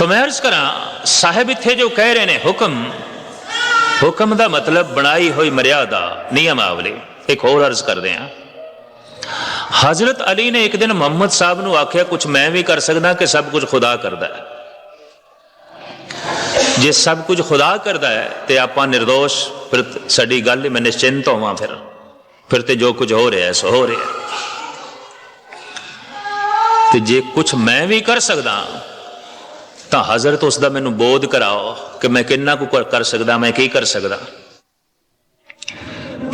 ਤਾਂ ਮੈਂ ਅਰਜ਼ ਕਰਾਂ ਸਾਹਿਬ ਇੱਥੇ ਜੋ ਕਹਿ ਰਹੇ ਨੇ ਹੁਕਮ ਹੁਕਮ ਦਾ ਮਤਲਬ ਬਣਾਈ ਹੋਈ ਮਰਿਆਦਾ ਨਿਯਮਾਵਲੀ ਇੱਕ ਹੋਰ ਅਰਜ਼ ਕਰਦੇ ਹਾਂ ਹਜ਼ਰਤ ਅਲੀ ਨੇ ਇੱਕ ਦਿਨ ਮੁਹੰਮਦ ਸਾਹਿਬ ਨੂੰ ਆਖਿਆ ਕੁਝ ਮੈਂ ਵੀ ਕਰ ਸਕਦਾ ਕਿ ਸਭ ਕੁਝ ਖੁਦਾ ਕਰਦਾ ਹੈ ਜੇ ਸਭ ਕੁਝ ਖੁਦਾ ਕਰਦਾ ਹੈ ਤੇ ਆਪਾਂ ਨਿਰਦੋਸ਼ ਫਿਰ ਸਾਡੀ ਗੱਲ ਮੈਂ ਨਿਸ਼ਚਿੰਤ ਹੋਵਾਂ ਫਿਰ ਫਿਰ ਤੇ ਜੋ ਕੁਝ ਹੋ ਰਿਹਾ ਸੋ ਹੋ ਰਿਹਾ ਤੇ ਜੇ ਕੁਝ ਮੈਂ ਵੀ ਕਰ ਸਕਦਾ ਤਾਂ ਹਜ਼ਰਤ ਉਸ ਦਾ ਮੈਨੂੰ ਬੋਧ ਕਰਾਓ ਕਿ ਮੈਂ ਕਿੰਨਾ ਕੁ ਕਰ- ਕਰ ਸਕਦਾ, ਮੈਂ ਕੀ ਕਰ ਸਕਦਾ।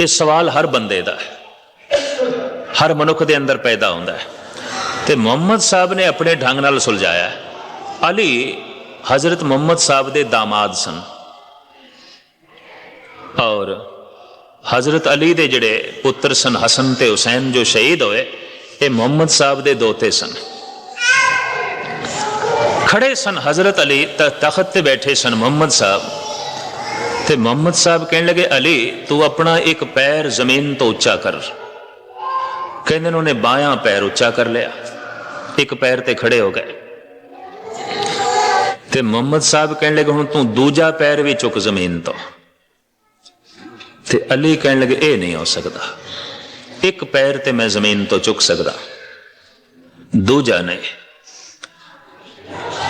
ਇਹ ਸਵਾਲ ਹਰ ਬੰਦੇ ਦਾ ਹੈ। ਹਰ ਮਨੁੱਖ ਦੇ ਅੰਦਰ ਪੈਦਾ ਹੁੰਦਾ ਹੈ। ਤੇ ਮੁਹੰਮਦ ਸਾਹਿਬ ਨੇ ਆਪਣੇ ਢੰਗ ਨਾਲ ਸੁਲਝਾਇਆ। ਅਲੀ, ਹਜ਼ਰਤ ਮੁਹੰਮਦ ਸਾਹਿਬ ਦੇ ਦਾਮਾਦ ਸਨ। ਔਰ ਹਜ਼ਰਤ ਅਲੀ ਦੇ ਜਿਹੜੇ ਪੁੱਤਰ ਸਨ ਹਸਨ ਤੇ ਹੁਸੈਨ ਜੋ ਸ਼ਹੀਦ ਹੋਏ, ਇਹ ਮੁਹੰਮਦ ਸਾਹਿਬ ਦੇ ਦੋਤੇ ਸਨ। ਖੜੇ ਸਨ ਹਜ਼ਰਤ ਅਲੀ, ਤ- ਤਖਤ ਤੇ ਬੈਠੇ ਸਨ ਮੁਹੰਮਦ ਸਾਹਿਬ। ਤੇ ਮੁਹੰਮਦ ਸਾਹਿਬ ਕਹਿਣ ਲੱਗੇ, ਅਲੀ, ਤੂੰ ਆਪਣਾ ਇੱਕ ਪੈਰ ਜ਼ਮੀਨ ਤੋਂ ਉੱਚਾ ਕਰ। ਕਹਿੰਦੇ ਨੇ, ਉਹਨੇ ਬਾਹਾਂ ਪੈਰ ਉੱਚਾ ਕਰ ਲਿਆ। ਇੱਕ ਪੈਰ ਤੇ ਖੜੇ ਹੋ ਗਏ। ਤੇ ਮੁਹੰਮਦ ਸਾਹਿਬ ਕਹਿਣ ਲੱਗੇ, ਹੁਣ ਤੂੰ ਦੂਜਾ ਪੈਰ ਵੀ ਚੁੱਕ ਜ਼ਮੀਨ ਤੋਂ। ਤੇ ਅਲੀ ਕਹਿਣ ਲੱਗੇ, ਇਹ ਨਹੀਂ ਹੋ ਸਕਦਾ। ਇੱਕ ਪੈਰ ਤੇ ਮੈਂ ਜ਼ਮੀਨ ਤੋਂ ਚੁੱਕ ਸਕਦਾ। ਦੂਜਾ ਨਹੀਂ।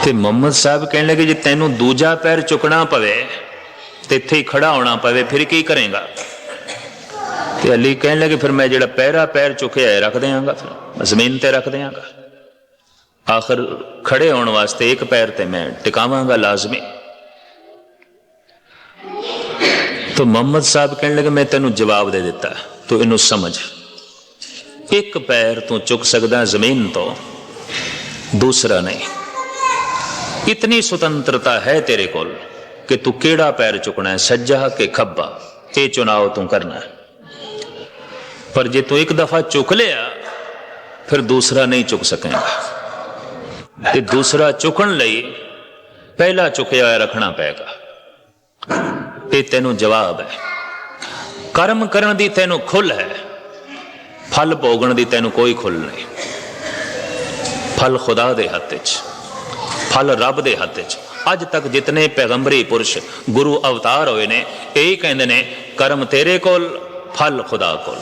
ਤੇ ਮੁਹੰਮਦ ਸਾਹਿਬ ਕਹਿਣ ਲੱਗੇ, ਜੇ ਤੈਨੂੰ ਦੂਜਾ ਪੈਰ ਚੁੱਕਣਾ ਪਵੇ, ਤੇ ਇੱਥੇ ਹੀ ਖੜਾ ਹੋਣਾ ਪਵੇ, ਫਿਰ ਕੀ ਕਰੇਗਾ? ਤੇ ਅਲੀ ਕਹਿਣ ਲੱਗੇ, ਫਿਰ ਮੈਂ ਜਿਹੜਾ ਪਹਿਰਾ ਪੈਰ ਚੁੱਕਿਆ ਹੈ ਰੱਖ ਦਿਆਂਗਾ, ਫਿਰ ਮੈਂ ਜ਼ਮੀਨ ਤੇ ਰੱਖ ਦਿਆਂਗਾ। ਆਖਰ ਖੜੇ ਹੋਣ ਵਾਸਤੇ ਇੱਕ ਪੈਰ ਤੇ ਮੈਂ ਟਿਕਾਵਾਂਗਾ ਲਾਜ਼ਮੀ। ਤਾਂ ਮੁਹੰਮਦ ਸਾਹਿਬ ਕਹਿਣ ਲੱਗੇ, ਮੈਂ ਤੈਨੂੰ ਜਵਾਬ ਦੇ ਦਿੱਤਾ, ਤੂੰ ਇਹਨੂੰ ਸਮਝ। ਇੱਕ ਪੈਰ ਤੂੰ ਚੁੱਕ ਸਕਦਾ ਜ਼ਮੀਨ ਤੋਂ, ਦੂਸਰਾ ਨਹੀਂ। ਇਤਨੀ ਸੁਤੰਤਰਤਾ ਹੈ ਤੇਰੇ ਕੋਲ ਕਿ ਤੂੰ ਕਿਹੜਾ ਪੈਰ ਚੁੱਕਣਾ ਹੈ ਸੱਜਾ ਕਿ ਖੱਬਾ ਇਹ ਚੁਣਾਵ ਤੂੰ ਕਰਨਾ ਹੈ ਪਰ ਜੇ ਤੂੰ ਇੱਕ ਦਫਾ ਚੁੱਕ ਲਿਆ ਫਿਰ ਦੂਸਰਾ ਨਹੀਂ ਚੁੱਕ ਸਕੇਗਾ ਤੇ ਦੂਸਰਾ ਚੁੱਕਣ ਲਈ ਪਹਿਲਾ ਚੁੱਕਿਆ ਹੋਇਆ ਰੱਖਣਾ ਪਏਗਾ ਤੇ ਤੈਨੂੰ ਜਵਾਬ ਹੈ ਕਰਮ ਕਰਨ ਦੀ ਤੈਨੂੰ ਖੁੱਲ ਹੈ ਫਲ ਭੋਗਣ ਦੀ ਤੈਨੂੰ ਕੋਈ ਖੁੱਲ ਨਹੀਂ ਫਲ ਖੁਦਾ ਦੇ ਹੱਥ ਵਿੱਚ ਫਲ ਰੱਬ ਦੇ ਹੱਥ 'ਚ। ਅੱਜ ਤੱਕ ਜਿਤਨੇ ਪੈਗੰਬਰੀ ਪੁਰਸ਼ ਗੁਰੂ ਅਵਤਾਰ ਹੋਏ ਨੇ, ਇਹ ਕਹਿੰਦੇ ਨੇ, ਕਰਮ ਤੇਰੇ ਕੋਲ, ਫਲ ਖੁਦਾ ਕੋਲ।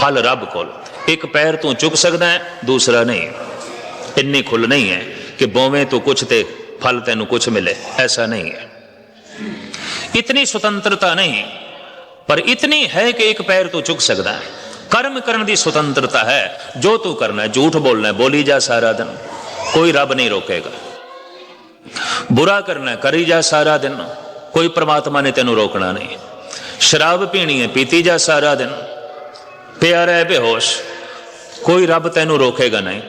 ਫਲ ਰੱਬ ਕੋਲ। ਇੱਕ ਪੈਰ ਤੂੰ ਚੁੱਕ ਸਕਦਾ ਹੈ, ਦੂਸਰਾ ਨਹੀਂ। ਇੰਨੀ ਖੁੱਲ ਨਹੀਂ ਹੈ ਕਿ ਬੋਵੇਂ ਤੂੰ ਕੁਛ ਤੇ ਫਲ ਤੈਨੂੰ ਕੁਛ ਮਿਲੇ। ਐਸਾ ਨਹੀਂ ਹੈ। ਇਤਨੀ ਸੁਤੰਤਰਤਾ ਨਹੀਂ, ਪਰ ਇਤਨੀ ਹੈ ਕਿ ਇੱਕ ਪੈਰ ਤੂੰ ਚੁੱਕ ਸਕਦਾ ਹੈ। ਕਰਮ ਕਰਨ ਦੀ ਸੁਤੰਤਰਤਾ ਹੈ। ਜੋ ਤੂੰ ਕਰਨਾ ਹੈ, ਝੂਠ ਬੋਲਣਾ ਬੋਲੀ ਜਾ ਸਾਰਾ ਦਿਨ। ਕੋਈ ਰੱਬ ਨਹੀਂ ਰੋਕੇਗਾ। ਬੁਰਾ ਕਰਨਾ, ਕਰੀ ਜਾ ਸਾਰਾ ਦਿਨ। ਕੋਈ ਪ੍ਰਮਾਤਮਾ ਨੇ ਤੈਨੂੰ ਰੋਕਣਾ ਨਹੀਂ। ਸ਼ਰਾਬ ਪੀਣੀ ਹੈ, ਪੀਤੀ ਜਾ ਸਾਰਾ ਦਿਨ। ਪਿਆ ਰਹਿ ਬੇਹੋਸ਼। ਕੋਈ ਰੱਬ ਤੈਨੂੰ ਰੋਕੇਗਾ ਨਹੀਂ।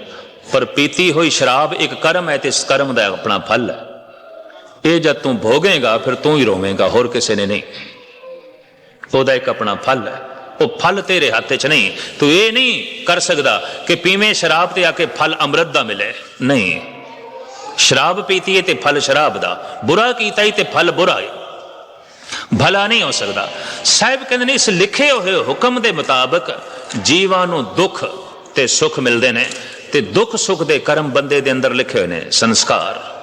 ਪਰ ਪੀਤੀ ਹੋਈ ਸ਼ਰਾਬ ਇੱਕ ਕਰਮ ਹੈ ਤੇ ਇਸ ਕਰਮ ਦਾ ਆਪਣਾ ਫਲ ਹੈ। ਇਹ ਜਦ ਤੂੰ ਭੋਗੇਗਾ, ਫਿਰ ਤੂੰ ਹੀ ਰੋਵੇਂਗਾ, ਹੋਰ ਕਿਸੇ ਨੇ ਨਹੀਂ। ਉਹਦਾ ਇੱਕ ਆਪਣਾ ਫਲ ਹੈ। ਉਹ ਫਲ ਤੇਰੇ ਹੱਥ 'ਚ ਨਹੀਂ। ਤੂੰ ਇਹ ਨਹੀਂ ਕਰ ਸਕਦਾ ਕਿ ਪੀਵੇਂ ਸ਼ਰਾਬ ਤੇ ਆ ਕੇ ਫਲ ਅੰਮ੍ਰਿਤ ਦਾ ਮਿਲੇ। ਨਹੀਂ। ਸ਼ਰਾਬ ਪੀਤੀ ਹੈ ਤੇ ਫਲ ਸ਼ਰਾਬ ਦਾ। ਬੁਰਾ ਕੀਤਾ ਹੈ ਤੇ ਫਲ ਬੁਰਾ ਹੈ ਭਲਾ ਨਹੀਂ ਹੋ ਸਕਦਾ। ਸਾਹਿਬ ਕਹਿੰਦੇ ਨੇ, ਇਸ ਲਿਖੇ ਹੋਏ ਹੁਕਮ ਦੇ ਮੁਤਾਬਕ ਜੀਵਾਂ ਨੂੰ ਦੁੱਖ ਤੇ ਸੁੱਖ ਮਿਲਦੇ ਨੇ ਤੇ ਦੁੱਖ ਸੁੱਖ ਦੇ ਕਰਮ ਬੰਦੇ ਦੇ ਅੰਦਰ ਲਿਖੇ ਹੋਏ ਨੇ ਸੰਸਕਾਰ।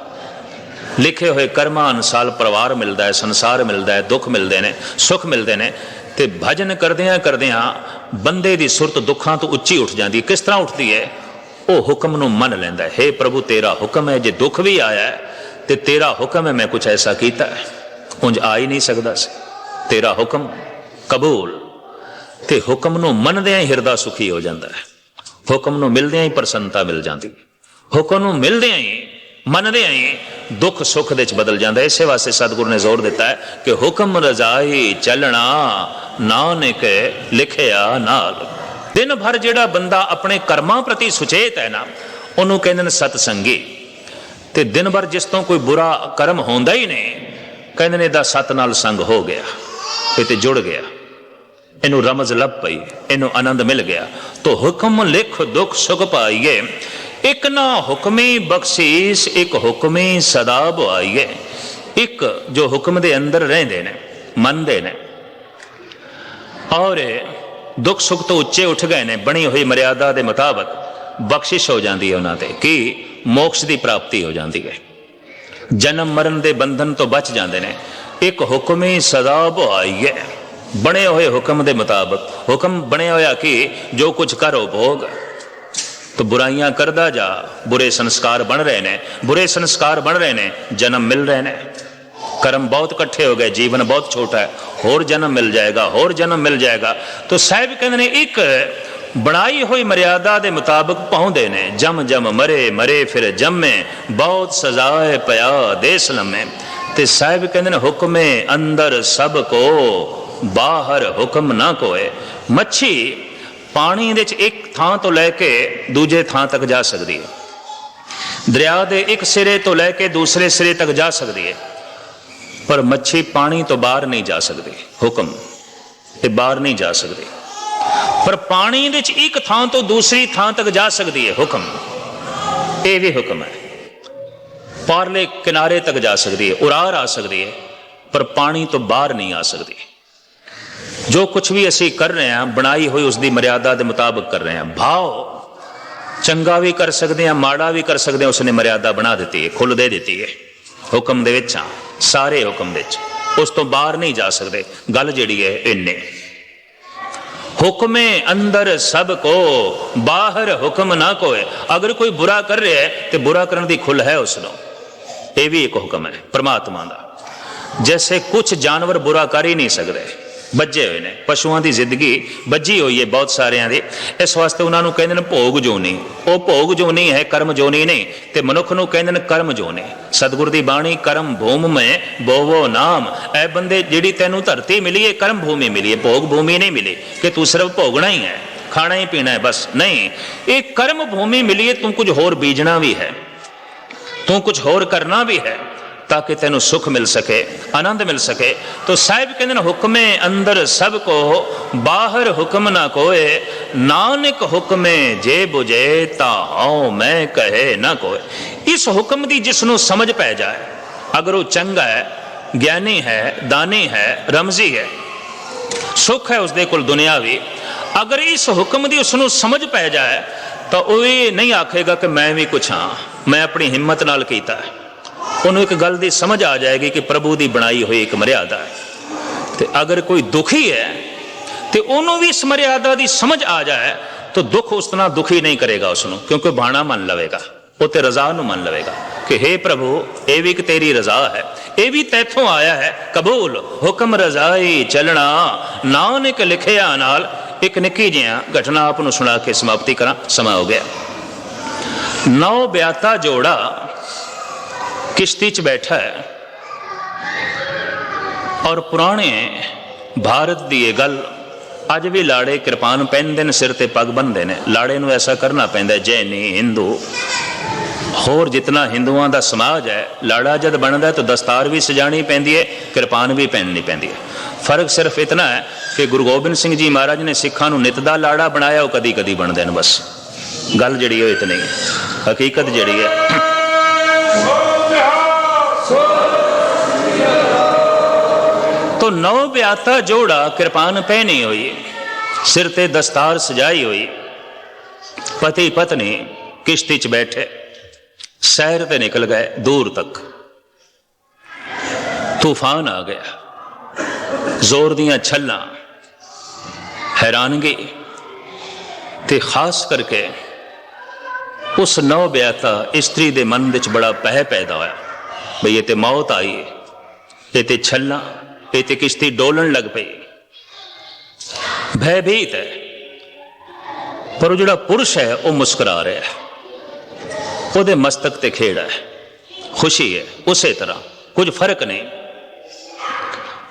ਲਿਖੇ ਹੋਏ ਕਰਮਾਂ ਅਨੁਸਾਰ ਪਰਿਵਾਰ ਮਿਲਦਾ ਹੈ, ਸੰਸਾਰ ਮਿਲਦਾ ਹੈ, ਦੁੱਖ ਮਿਲਦੇ ਨੇ, ਸੁੱਖ ਮਿਲਦੇ ਨੇ। ਤੇ ਭਜਨ ਕਰਦਿਆਂ ਕਰਦਿਆਂ ਬੰਦੇ ਦੀ ਸੁਰਤ ਦੁੱਖਾਂ ਤੋਂ ਉੱਚੀ ਉੱਠ ਜਾਂਦੀ ਹੈ। ਕਿਸ ਤਰ੍ਹਾਂ ਉੱਠਦੀ ਹੈ? ਉਹ ਹੁਕਮ ਨੂੰ ਮੰਨ ਲੈਂਦਾ ਹੈ हे ਪ੍ਰਭੂ ਤੇਰਾ ਹੁਕਮ ਹੈ ਜੇ ਦੁੱਖ ਵੀ ਆਇਆ ਹੈ, ਤੇ ਤੇਰਾ ਹੁਕਮ ਹੈ ਮੈਂ ਕੁਝ ਐਸਾ ਕੀਤਾ ਉਂਝ ਆ ਹੀ ਨਹੀਂ ਸਕਦਾ ਸੀ। ਤੇਰਾ ਹੁਕਮ ਕਬੂਲ। ਤੇ ਹੁਕਮ ਨੂੰ ਮੰਨਦਿਆਂ ਹੀ ਹਿਰਦਾ ਸੁਖੀ ਹੋ ਜਾਂਦਾ ਹੈ। ਹੁਕਮ ਨੂੰ ਮਿਲਦਿਆਂ ਹੀ ਪ੍ਰਸੰਨਤਾ ਮਿਲ ਜਾਂਦੀ ਹੈ। ਹੁਕਮ ਨੂੰ ਮਿਲਦਿਆਂ ਹੀ ਮੰਨਦਿਆਂ ਹੀ ਦੁੱਖ ਸੁੱਖ ਦੇ ਚ ਬਦਲ ਜਾਂਦਾ ਇਸੇ ਵਾਸਤੇ ਸਤਿਗੁਰ ਨੇ ਜ਼ੋਰ ਦਿੱਤਾ ਹੈ ਕਿ ਹੁਕਮ ਰਜ਼ਾਈ ਚੱਲਣਾ, ਨਾਨਕ ਲਿਖਿਆ ਨਾਲ। ਦਿਨ ਭਰ ਜਿਹੜਾ ਬੰਦਾ ਆਪਣੇ ਕਰਮਾਂ ਪ੍ਰਤੀ ਸੁਚੇਤ ਹੈ ਨਾ, ਉਹਨੂੰ ਕਹਿੰਦੇ ਨੇ ਸਤ ਸੰਗੀ ਤੇ ਦਿਨ ਭਰ ਜਿਸ ਤੋਂ ਕੋਈ ਬੁਰਾ ਕਰਮ ਹੁੰਦਾ ਹੀ ਨਹੀਂ, ਕਹਿੰਦੇ ਨੇ ਦਾ ਸਤ ਨਾਲ ਸੰਗ ਹੋ ਗਿਆ, ਇਹ ਤੇ ਜੁੜ ਗਿਆ। ਇਹਨੂੰ ਰਮਜ਼ ਲੱਭ ਪਈ, ਇਹਨੂੰ ਆਨੰਦ ਮਿਲ ਗਿਆ। ਤੋ ਹੁਕਮ ਲਿਖ, ਦੁੱਖ ਸੁਖ ਪਾਈਏ। ਇੱਕ ਨਾ ਹੁਕਮੀ ਬਖਸ਼ੀਸ਼, ਇੱਕ ਹੁਕਮੀ ਸਦਾ ਬੁਆਈਏ। ਇੱਕ ਜੋ ਹੁਕਮ ਦੇ ਅੰਦਰ ਰਹਿੰਦੇ ਨੇ, ਮੰਨਦੇ ਨੇ। ਔਰ ਦੁੱਖ ਸੁੱਖ ਤੋਂ ਉੱਚੇ ਉੱਠ ਗਏ ਨੇ, ਬਣੀ ਹੋਈ ਮਰਿਆਦਾ ਦੇ ਮੁਤਾਬਕ ਬਖਸ਼ਿਸ਼ ਹੋ ਜਾਂਦੀ ਹੈ ਉਹਨਾਂ ਤੇ, ਕਿ ਮੋਕਸ਼ ਦੀ ਪ੍ਰਾਪਤੀ ਹੋ ਜਾਂਦੀ ਹੈ। ਜਨਮ ਮਰਨ ਦੇ ਬੰਧਨ ਤੋਂ ਬਚ ਜਾਂਦੇ ਨੇ। ਇੱਕ ਹੁਕਮੀ ਹੀ ਸਦਾ ਭਾਈ ਬਣੇ ਹੋਏ ਹੁਕਮ ਦੇ ਮੁਤਾਬਕ, ਹੁਕਮ ਬਣਿਆ ਹੋਇਆ ਕਿ ਜੋ ਕੁਝ ਕਰੋ ਭੋਗ। ਤੋ ਬੁਰਾਈਆਂ ਕਰਦਾ ਜਾ, ਬੁਰੇ ਸੰਸਕਾਰ ਬਣ ਰਹੇ ਨੇ। ਬੁਰੇ ਸੰਸਕਾਰ ਬਣ ਰਹੇ ਨੇ, ਜਨਮ ਮਿਲ ਰਹੇ ਨੇ। ਕਰਮ ਬਹੁਤ ਇਕੱਠੇ ਹੋ ਗਏ, ਜੀਵਨ ਬਹੁਤ ਛੋਟਾ ਹੈ। ਹੋਰ ਜਨਮ ਮਿਲ ਜਾਏਗਾ, ਹੋਰ ਜਨਮ ਮਿਲ ਜਾਏਗਾ। ਤੋ ਸਾਹਿਬ ਕਹਿੰਦੇ ਨੇ, ਇੱਕ ਬਣਾਈ ਹੋਈ ਮਰਿਆਦਾ ਦੇ ਮੁਤਾਬਕ ਪਹੁੰਚਦੇ ਨੇ। ਜਮ ਜਮ ਮਰੇ ਮਰੇ ਫਿਰ ਜੰਮੇ, ਬਹੁਤ ਸਜ਼ਾਏ ਪਿਆ ਦੇਸ ਲੰਮੇ ਤੇ ਸਾਹਿਬ ਕਹਿੰਦੇ ਨੇ, ਹੁਕਮੇ ਅੰਦਰ ਸਭ ਕੋ, ਬਾਹਰ ਹੁਕਮ ਨਾ ਕੋਏ। ਮੱਛੀ ਪਾਣੀ ਦੇ ਵਿੱਚ ਇੱਕ ਥਾਂ ਤੋਂ ਲੈ ਕੇ ਦੂਜੇ ਥਾਂ ਤੱਕ ਜਾ ਸਕਦੀ ਹੈ। ਦਰਿਆ ਦੇ ਇੱਕ ਸਿਰੇ ਤੋਂ ਲੈ ਕੇ ਦੂਸਰੇ ਸਿਰੇ ਤੱਕ ਜਾ ਸਕਦੀ ਹੈ। ਪਰ ਮੱਛੀ ਪਾਣੀ ਤੋਂ ਬਾਹਰ ਨਹੀਂ ਜਾ ਸਕਦੀ। ਹੁਕਮ ਇਹ ਬਾਹਰ ਨਹੀਂ ਜਾ ਸਕਦੀ। ਪਰ ਪਾਣੀ ਦੇ ਵਿੱਚ ਇੱਕ ਥਾਂ ਤੋਂ ਦੂਸਰੀ ਥਾਂ ਤੱਕ ਜਾ ਸਕਦੀ ਹੈ। ਹੁਕਮ ਇਹ ਵੀ ਹੁਕਮ ਹੈ। ਪਾਰਲੇ ਕਿਨਾਰੇ ਤੱਕ ਜਾ ਸਕਦੀ ਹੈ। ਉਰਾਰ ਆ ਸਕਦੀ ਹੈ। ਪਰ ਪਾਣੀ ਤੋਂ ਬਾਹਰ ਨਹੀਂ ਆ ਸਕਦੀ। ਜੋ ਕੁਝ ਵੀ ਅਸੀਂ ਕਰ ਰਹੇ ਹਾਂ, ਬਣਾਈ ਹੋਈ ਉਸ ਦੀ ਮਰਿਆਦਾ ਦੇ ਮੁਤਾਬਕ ਕਰ ਰਹੇ ਹਾਂ। ਭਾਵ ਚੰਗਾ ਵੀ ਕਰ ਸਕਦੇ ਹਾਂ, ਮਾੜਾ ਵੀ ਕਰ ਸਕਦੇ ਹਾਂ, ਉਸਨੇ ਮਰਿਆਦਾ ਬਣਾ ਦਿੱਤੀ ਹੈ ਖੁੱਲ ਦੇ ਦਿੱਤੀ ਹੈ। ਹੁਕਮ ਦੇ ਵਿੱਚ ਹਾਂ, ਸਾਰੇ ਹੁਕਮ ਵਿੱਚ। ਉਸ ਤੋਂ ਬਾਹਰ ਨਹੀਂ ਜਾ ਸਕਦੇ। ਗੱਲ ਜਿਹੜੀ ਹੈ, ਇੰਨੇ। ਹੁਕਮੇ ਅੰਦਰ ਸਭ ਕੋ, ਬਾਹਰ ਹੁਕਮ ਨਾ ਕੋਏ। ਅਗਰ ਕੋਈ ਬੁਰਾ ਕਰ ਰਿਹਾ ਹੈ, ਤੇ ਬੁਰਾ ਕਰਨ ਦੀ ਖੁੱਲ ਹੈ ਉਸ ਨੂੰ ਇਹ ਵੀ ਇੱਕ ਹੁਕਮ ਹੈ, ਪ੍ਰਮਾਤਮਾ ਦਾ। ਜੈਸੇ ਕੁਝ ਜਾਨਵਰ ਬੁਰਾ ਕਰ ਹੀ ਨਹੀਂ ਸਕਦੇ। ਬੱਜੇ ਹੋਏ ਨੇ, ਪਸ਼ੂਆਂ ਦੀ ਜ਼ਿੰਦਗੀ ਬੱਜੀ ਹੋਈ ਹੈ ਬਹੁਤ ਸਾਰਿਆਂ ਦੀ। ਇਸ ਵਾਸਤੇ ਉਹਨਾਂ ਨੂੰ ਕਹਿੰਦੇ ਨੇ ਭੋਗ ਜੋਨੀ ਉਹ ਭੋਗ ਜੋਨੀ ਹੈ, ਕਰਮ ਜੋਨੀ ਨਹੀਂ ਤੇ ਮਨੁੱਖ ਨੂੰ ਕਹਿੰਦੇ ਨੇ ਕਰਮ ਜੋਨੀ ਸਤਿਗੁਰ ਦੀ ਬਾਣੀ, ਕਰਮ ਭੂਮ ਮੈਂ ਬੋਵੋ ਨਾਮ। ਐ ਬੰਦੇ ਜਿਹੜੀ ਤੈਨੂੰ ਧਰਤੀ ਮਿਲੀ ਹੈ, ਕਰਮ ਭੂਮੀ ਮਿਲੀ ਹੈ, ਭੋਗ ਭੂਮੀ ਨਹੀਂ ਮਿਲੀ, ਕਿ ਤੂੰ ਸਿਰਫ ਭੋਗਣਾ ਹੀ ਹੈ, ਖਾਣਾ ਹੀ ਪੀਣਾ ਹੈ, ਬਸ। ਨਹੀਂ, ਇਹ ਕਰਮ ਭੂਮੀ ਮਿਲੀ ਹੈ, ਤੂੰ ਕੁਝ ਹੋਰ ਬੀਜਣਾ ਵੀ ਹੈ, ਤੂੰ ਕੁਝ ਹੋਰ ਕਰਨਾ ਵੀ ਹੈ। ਤਾਂ ਕਿ ਤੈਨੂੰ ਸੁਖ ਮਿਲ ਸਕੇ, ਆਨੰਦ ਮਿਲ ਸਕੇ। ਤੋ ਸਾਹਿਬ ਕਹਿੰਦੇ ਨੇ, ਹੁਕਮੇ ਅੰਦਰ ਸਭ ਕੋ, ਬਾਹਰ ਹੁਕਮ ਨਾ ਕੋਏ, ਨਾਨਕ ਹੁਕਮੇ ਜੇ ਬੁਝੇ ਤਾਂ ਹਉ ਮੈਂ ਕਹੇ ਨਾ ਕੋਏ। ਇਸ ਹੁਕਮ ਦੀ ਜਿਸ ਨੂੰ ਸਮਝ ਪੈ ਜਾਏ, ਅਗਰ ਉਹ ਚੰਗਾ ਹੈ, ਗਿਆਨੀ ਹੈ, ਦਾਨੀ ਹੈ, ਰਮਜ਼ੀ ਹੈ, ਸੁਖ ਹੈ ਉਸਦੇ ਕੋਲ ਦੁਨਿਆਵੀ ਅਗਰ ਇਸ ਹੁਕਮ ਦੀ ਉਸ ਨੂੰ ਸਮਝ ਪੈ ਜਾਏ, ਤਾਂ ਉਹ ਇਹ ਨਹੀਂ ਆਖੇਗਾ ਕਿ ਮੈਂ ਵੀ ਕੁਛ ਹਾਂ, ਮੈਂ ਆਪਣੀ ਹਿੰਮਤ ਨਾਲ ਕੀਤਾ ਹੈ। ਉਹਨੂੰ ਇੱਕ ਗੱਲ ਦੀ ਸਮਝ ਆ ਜਾਏਗੀ ਕਿ ਪ੍ਰਭੂ ਦੀ ਬਣਾਈ ਹੋਈ ਇੱਕ ਮਰਿਆਦਾ ਹੈ। ਤੇ ਅਗਰ ਕੋਈ ਦੁਖੀ ਹੈ ਤੇ ਉਹਨੂੰ ਵੀ ਇਸ ਮਰਿਆਦਾ ਦੀ ਸਮਝ ਆ ਜਾਏ, ਤਾਂ ਦੁੱਖ ਉਸ ਤਰ੍ਹਾਂ ਦੁਖੀ ਨਹੀਂ ਕਰੇਗਾ ਉਸ ਨੂੰ ਕਿਉਂਕਿ ਬਾਣਾ ਮੰਨ ਲਵੇਗਾ, ਉਹ ਤੇ ਰਜ਼ਾ ਨੂੰ ਮੰਨ ਲਵੇਗਾ ਕਿ हे ਪ੍ਰਭੂ, ਇਹ ਵੀ ਇੱਕ ਤੇਰੀ ਰਜ਼ਾ ਹੈ, ਇਹ ਵੀ ਤੈਥੋਂ ਆਇਆ ਹੈ, ਕਬੂਲ, ਹੁਕਮ ਰਜ਼ਾਈ ਚੱਲਣਾ, ਨਾਨਕ ਲਿਖਿਆ ਨਾਲ ਇੱਕ ਨਿੱਕੀ ਜਿਹਾ ਘਟਨਾ ਆਪ ਨੂੰ ਸੁਣਾ ਕੇ ਸਮਾਪਤੀ ਕਰਾਂ, ਸਮਾਂ ਹੋ ਗਿਆ। ਨੌ ਬਿਆਤਾ ਜੋੜਾ ਕਿਸ਼ਤੀ 'ਚ ਬੈਠਾ ਹੈ। ਔਰ ਪੁਰਾਣੇ ਭਾਰਤ ਦੀ ਇਹ ਗੱਲ ਅੱਜ ਵੀ ਲਾੜੇ ਕਿਰਪਾਨ ਪਹਿਨਦੇ ਨੇ, ਸਿਰ ਤੇ ਪੱਗ ਬੰਨਦੇ ਨੇ। ਲਾੜੇ ਨੂੰ ਐਸਾ ਕਰਨਾ ਪੈਂਦਾ ਜੈਨੀ ਹਿੰਦੂ। ਹੋਰ ਜਿਤਨਾ ਹਿੰਦੂਆਂ ਦਾ ਸਮਾਜ ਹੈ, ਲਾੜਾ ਜਦ ਬਣਦਾ ਤਾਂ ਦਸਤਾਰ ਵੀ ਸਜਾਣੀ ਪੈਂਦੀ ਹੈ, ਕਿਰਪਾਨ ਵੀ ਪਹਿਨਣੀ ਪੈਂਦੀ ਹੈ। ਫ਼ਰਕ ਸਿਰਫ ਇਤਨਾ ਹੈ ਕਿ ਗੁਰੂ ਗੋਬਿੰਦ ਸਿੰਘ ਜੀ ਮਹਾਰਾਜ ਨੇ ਸਿੱਖਾਂ ਨੂੰ ਨਿਤ ਦਾ ਲਾੜਾ ਬਣਾਇਆ, ਉਹ ਕਦੀ ਕਦੀ ਬਣਦੇ ਨੇ ਬਸ। ਗੱਲ ਜਿਹੜੀ ਉਹ ਇਤਨੀ ਹੈ, ਹਕੀਕਤ ਜਿਹੜੀ ਹੈ। ਨੌ ਪਿਆਤਾ ਜੋੜਾ ਕਿਰਪਾਨ ਪਹਿਨੀ ਹੋਈ, ਸਿਰ ਤੇ ਦਸਤਾਰ ਸਜਾਈ ਹੋਈ। ਪਤੀ ਪਤਨੀ ਕਿਸ਼ਤੀ 'ਚ ਬੈਠੇ, ਸੈਰ ਤੇ ਨਿਕਲ ਗਏ, ਦੂਰ ਤੱਕ। ਤੂਫਾਨ ਆ ਗਿਆ। ਜ਼ੋਰ ਦੀਆਂ ਛੱਲਾਂ ਹੈਰਾਨਗੀ ਤੇ ਖਾਸ ਕਰਕੇ ਉਸ ਨੌ ਬਿਆਤਾ ਇਸਤਰੀ ਦੇ ਮਨ ਵਿੱਚ ਬੜਾ ਪਹਿ ਪੈਦਾ ਹੋਇਆ। ਬਈ ਇਹ ਤੇ ਮੌਤ ਆਈ ਹੈ ਇਹ ਤੇ ਛੱਲਾਂ ਇਹ ਤੇ ਕਿਸ਼ਤੀ ਡੋਲਣ ਲੱਗ ਪਈ। ਭੈਭੀਤ ਹੈ ਪਰ ਉਹ ਜਿਹੜਾ ਪੁਰਸ਼ ਹੈ, ਉਹ ਮੁਸਕਰਾ ਰਿਹਾ ਹੈ। ਉਹਦੇ ਮਸਤਕ ਤੇ ਖੇੜਾ ਹੈ। ਖੁਸ਼ੀ ਹੈ, ਉਸੇ ਤਰ੍ਹਾਂ। ਕੁਝ ਫ਼ਰਕ ਨਹੀਂ।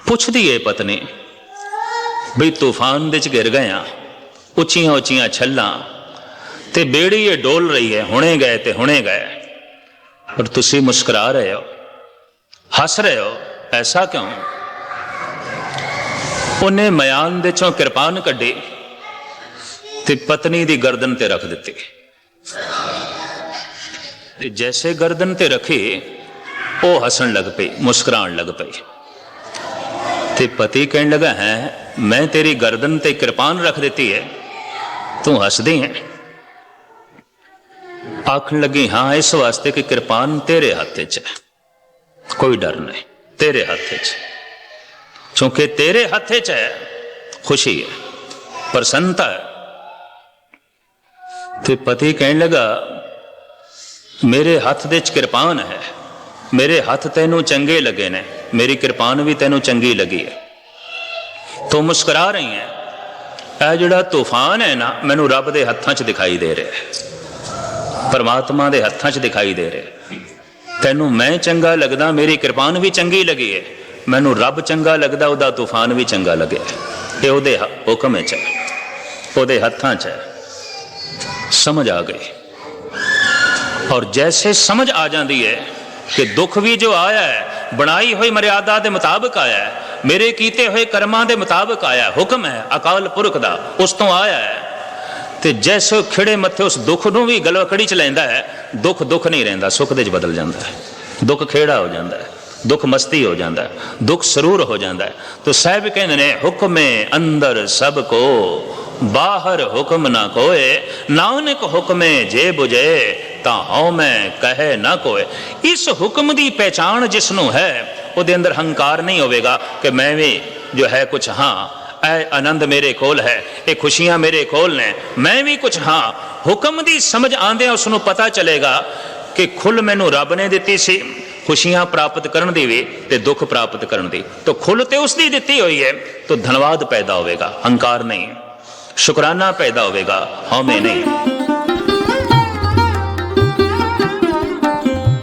ਪੁੱਛਦੀ ਏ ਪਤਨੀ, ਬਈ ਤੂਫਾਨ ਦੇ ਵਿੱਚ ਗਿਰ ਗਏ ਆ। ਉੱਚੀਆਂ ਉੱਚੀਆਂ ਛੱਲਾਂ। ਤੇ ਬੇੜੀ ਇਹ ਡੋਲ ਰਹੀ ਹੈ, ਹੁਣੇ ਗਏ ਤੇ ਹੁਣੇ ਗਏ। ਪਰ ਤੁਸੀਂ ਮੁਸਕਰਾ ਰਹੇ ਹੋ। ਹੱਸ ਰਹੇ ਹੋ। ਐਸਾ ਕਿਉਂ? ਉਹਨੇ ਮਿਆਨ ਦੇ ਚੋਂ ਕਿਰਪਾਨ ਕੱਢੀ ਤੇ ਪਤਨੀ ਦੀ ਗਰਦਨ ਤੇ ਰੱਖ ਦਿੱਤੀ। ਤੇ ਜੈਸੇ ਗਰਦਨ ਤੇ ਰੱਖੀ, ਉਹ ਹੱਸਣ ਲੱਗ ਪਈ, ਮੁਸਕਰਾਉਣ ਲੱਗ ਪਈ। ਤੇ ਪਤੀ ਕਹਿਣ ਲੱਗਾ, ਹੈ, ਮੈਂ ਤੇਰੀ ਗਰਦਨ ਤੇ ਕਿਰਪਾਨ ਰੱਖ ਦਿੱਤੀ ਹੈ, ਤੂੰ ਹੱਸਦੀ ਹੈ। ਆਖਣ ਲੱਗੀ, ਹਾਂ, ਇਸ ਵਾਸਤੇ ਕਿ ਕਿਰਪਾਨ ਤੇਰੇ ਹੱਥ 'ਚ ਕੋਈ ਡਰ ਨਹੀਂ, ਤੇਰੇ ਹੱਥ 'ਚ ਕਿਉਂਕਿ ਤੇਰੇ ਹੱਥ 'ਚ ਹੈ ਖੁਸ਼ੀ ਹੈ ਪ੍ਰਸੰਨਤਾ ਹੈ। ਤੇ ਪਤੀ ਕਹਿਣ ਲੱਗਾ, ਮੇਰੇ ਹੱਥ ਦੇ 'ਚ ਕਿਰਪਾਨ ਹੈ, ਮੇਰੇ ਹੱਥ ਤੈਨੂੰ ਚੰਗੇ ਲੱਗੇ ਨੇ, ਮੇਰੀ ਕਿਰਪਾਨ ਵੀ ਤੈਨੂੰ ਚੰਗੀ ਲੱਗੀ ਹੈ। ਤੂੰ ਮੁਸਕਰਾ ਰਹੀ ਹੈ, ਇਹ ਜਿਹੜਾ ਤੂਫਾਨ ਹੈ ਨਾ, ਮੈਨੂੰ ਰੱਬ ਦੇ ਹੱਥਾਂ 'ਚ ਦਿਖਾਈ ਦੇ ਰਿਹਾ ਹੈ, ਪਰਮਾਤਮਾ ਦੇ ਹੱਥਾਂ 'ਚ ਦਿਖਾਈ ਦੇ ਰਿਹਾ ਤੈਨੂੰ ਮੈਂ ਚੰਗਾ ਲੱਗਦਾ, ਮੇਰੀ ਕਿਰਪਾਨ ਵੀ ਚੰਗੀ ਲੱਗੀ ਹੈ। ਮੈਨੂੰ ਰੱਬ ਚੰਗਾ ਲੱਗਦਾ, ਉਹਦਾ ਤੂਫਾਨ ਵੀ ਚੰਗਾ ਲੱਗਿਆ। ਇਹ ਉਹਦੇ ਹ- ਹੁਕਮ ਵਿੱਚ ਹੈ, ਉਹਦੇ ਹੱਥਾਂ 'ਚ ਹੈ। ਸਮਝ ਆ ਗਈ। ਔਰ ਜੈਸੇ ਸਮਝ ਆ ਜਾਂਦੀ ਹੈ ਕਿ ਦੁੱਖ ਵੀ ਜੋ ਆਇਆ ਹੈ, ਬਣਾਈ ਹੋਈ ਮਰਿਆਦਾ ਦੇ ਮੁਤਾਬਕ ਆਇਆ ਹੈ, ਮੇਰੇ ਕੀਤੇ ਹੋਏ ਕਰਮਾਂ ਦੇ ਮੁਤਾਬਕ ਆਇਆ ਹੁਕਮ ਹੈ, ਅਕਾਲ ਪੁਰਖ ਦਾ, ਉਸ ਤੋਂ ਆਇਆ ਹੈ। ਤੇ ਜੈਸੇ ਖਿੜੇ ਮੱਥੇ ਉਸ ਦੁੱਖ ਨੂੰ ਵੀ ਗਲਵਕੜੀ ਚ ਲੈਂਦਾ ਹੈ, ਦੁੱਖ ਦੁੱਖ ਨਹੀਂ ਰਹਿੰਦਾ, ਸੁੱਖ ਦੇ ਚ ਬਦਲ ਜਾਂਦਾ ਹੈ। ਦੁੱਖ ਖੇੜਾ ਹੋ ਜਾਂਦਾ ਹੈ। ਦੁੱਖ ਮਸਤੀ ਹੋ ਜਾਂਦਾ ਹੈ, ਦੁੱਖ ਸਰੂਰ ਹੋ ਜਾਂਦਾ ਹੈ। ਤੋ ਸਾਹਿਬ ਕਹਿੰਦੇ ਨੇ, ਹੁਕਮੇ ਅੰਦਰ ਸਭ ਕੋ, ਬਾਹਰ ਹੁਕਮ ਨਾ ਕੋਏ। ਨਾਨਕ ਹੁਕਮੇ ਜੇ 부ਜੇ ਤਾਂ ਹਉ ਮੈਂ ਕਹੇ ਨਾ ਕੋਏ। ਇਸ ਹੁਕਮ ਦੀ ਪਹਿਚਾਣ ਜਿਸ ਨੂੰ ਹੈ, ਉਹਦੇ ਅੰਦਰ ਹੰਕਾਰ ਨਹੀਂ ਹੋਵੇਗਾ ਕਿ ਮੈਂ ਵੀ ਜੋ ਹੈ ਕੁਝ ਹਾਂ ਇਹ ਆਨੰਦ ਮੇਰੇ ਕੋਲ ਹੈ, ਇਹ ਖੁਸ਼ੀਆਂ ਮੇਰੇ ਕੋਲ ਨੇ। ਮੈਂ ਵੀ ਕੁਝ ਹਾਂ। ਹੁਕਮ ਦੀ ਸਮਝ ਆਂਦਿਆਂ ਉਸ ਨੂੰ ਪਤਾ ਚਲੇਗਾ ਕਿ ਖੁੱਲ ਮੈਨੂੰ ਰੱਬ ਨੇ ਦਿੱਤੀ ਸੀ। ਖੁਸ਼ੀਆਂ ਪ੍ਰਾਪਤ ਕਰਨ ਦੀ ਵੀ ਤੇ ਦੁੱਖ ਪ੍ਰਾਪਤ ਕਰਨ ਦੀ। ਤਾਂ ਖੁੱਲ ਤੇ ਉਸ ਦੀ ਦਿੱਤੀ ਹੋਈ ਹੈ, ਤਾਂ ਧੰਨਵਾਦ ਪੈਦਾ ਹੋਵੇਗਾ, ਹੰਕਾਰ ਨਹੀਂ। ਸ਼ੁਕਰਾਨਾ ਪੈਦਾ ਹੋਵੇਗਾ, ਹਉਮੈ ਨਹੀਂ।